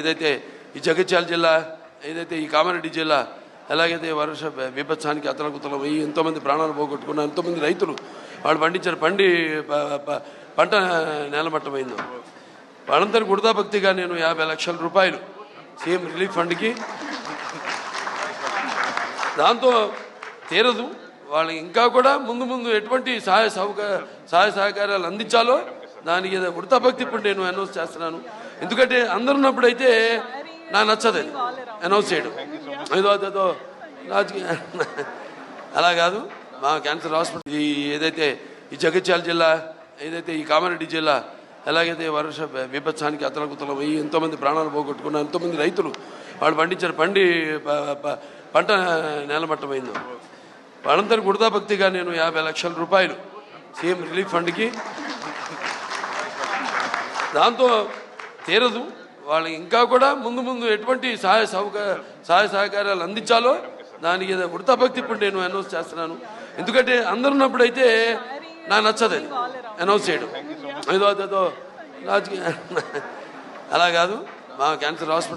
ఏదైతే ఈ జగిత్యాల జిల్లా ఏదైతే ఈ కామారెడ్డి జిల్లా ఎలాగైతే వర్ష విభత్సానికి అతలకుతలం అయ్యి ఎంతోమంది ప్రాణాలు పోగొట్టుకున్నారు ఎంతోమంది రైతులు వాళ్ళు పండించారు పండి పంట నేలమట్టమైందో. వాళ్ళందరి గుడదా భక్తిగా నేను యాభై లక్షల రూపాయలు సీఎం రిలీఫ్ ఫండ్కి. దాంతో తీరదు. వాళ్ళకి ఇంకా కూడా ముందు ముందు ఎటువంటి సహాయ సహకార సహాయ సహకారాలు అందించాలో దానికి ఏదో ఉడతా భక్తి ఇప్పుడు నేను అనౌన్స్ చేస్తున్నాను. ఎందుకంటే అందరు ఉన్నప్పుడు అయితే నాకు నచ్చదు అనౌన్స్ చేయడం. ఏదో అదేదో రాజకీయ అలా కాదు. మా క్యాన్సర్ హాస్పిటల్ ఈ ఏదైతే ఈ జగిత్యాల జిల్లా ఏదైతే ఈ కామారెడ్డి జిల్లా ఎలాగైతే వర్ష విభత్సానికి అతలకుతలం అయ్యి ఎంతోమంది ప్రాణాలు పోగొట్టుకున్నారు ఎంతోమంది రైతులు వాళ్ళు పండించారు పండి పంట నేలమట్టమైందో. వాళ్ళందరూ గుడదా భక్తిగా నేను యాభై లక్షల రూపాయలు సీఎం రిలీఫ్ ఫండ్కి దాంతో తీరదు. వాళ్ళకి ఇంకా కూడా ముందు ముందు ఎటువంటి సహాయ సహకార సహాయ సహకారాలు అందించాలో దానికి ఏదో ఉడతా ఇప్పుడు నేను అనౌన్స్ చేస్తున్నాను. ఎందుకంటే అందరు ఉన్నప్పుడైతే అయితే నాకు నచ్చదు అది. అనౌన్స్ చేయడం. ఏదో అదేదో రాజకీయ అలా కాదు. మా క్యాన్సర్ హాస్పిటల్